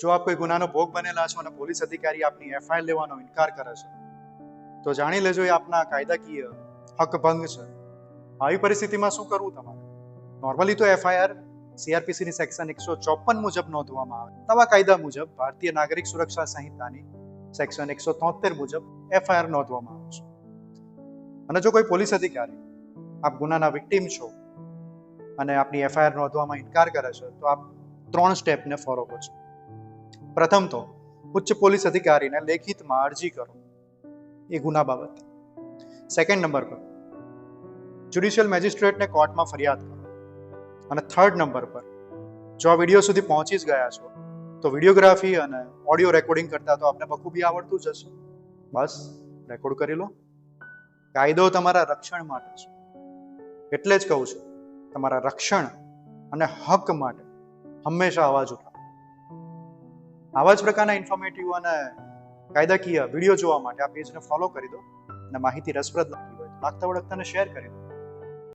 જો આપ કોઈ ગુનાનો ભોગ બનેલા છો અને પોલીસ અધિકારી આપની એફઆઈઆર લેવાનો ઇનકાર કરે છે, તો જાણી લેજો એ આપના કાયદાકીય હક ભંગ છે. આવી પરિસ્થિતિમાં શું કરવું તમારે? નોર્મલી તો એફઆઈઆર સીઆરપીસીની સેક્શન એકસો ચોપન મુજબ નોંધવામાં આવે. નવા કાયદા મુજબ ભારતીય નાગરિક સુરક્ષા સંહિતાની સેક્શન એકસો તોતેર મુજબ એફઆઈઆર નોંધવામાં આવે છે. અને જો કોઈ પોલીસ અધિકારી આપ ગુનાના વિક્ટીમ છો અને આપની એફઆઈઆર નોંધવામાં ઇનકાર કરે છે, તો આપ ત્રણ સ્ટેપને ફોલો કરજો પ્રથમ તો ઉચ્ચ પોલીસ અધિકારીને લેખિતમાં અરજી કરો. એ ગુના બાબત. સેકન્ડ નંબર પર. જ્યુડિશિયલ મેજિસ્ટ્રેટને કોર્ટમાં ફરિયાદ કરો. અને થર્ડ નંબર પર. જો આ વીડિયો સુધી પહોંચી જ ગયા છો, તો વિડીયોગ્રાફી અને ઓડિયો રેકોર્ડિંગ કરતા તો આપને બખૂબી આવડતું જ હશે. બસ, રેકોર્ડ કરી લો. કાયદો તમારા રક્ષણ માટે છે. એટલે જ કહું છું, તમારા રક્ષણ અને હક માટે હંમેશા અવાજ ઉઠાવો. આવા જ પ્રકારના ઇન્ફોર્મેટિવ અને કાયદાકીય વીડિયો જોવા માટે આ પેજને ફોલો કરી દો અને માહિતી રસપ્રદ લાગી હોય તો લાગતા વળગતાને શેર કરી દો.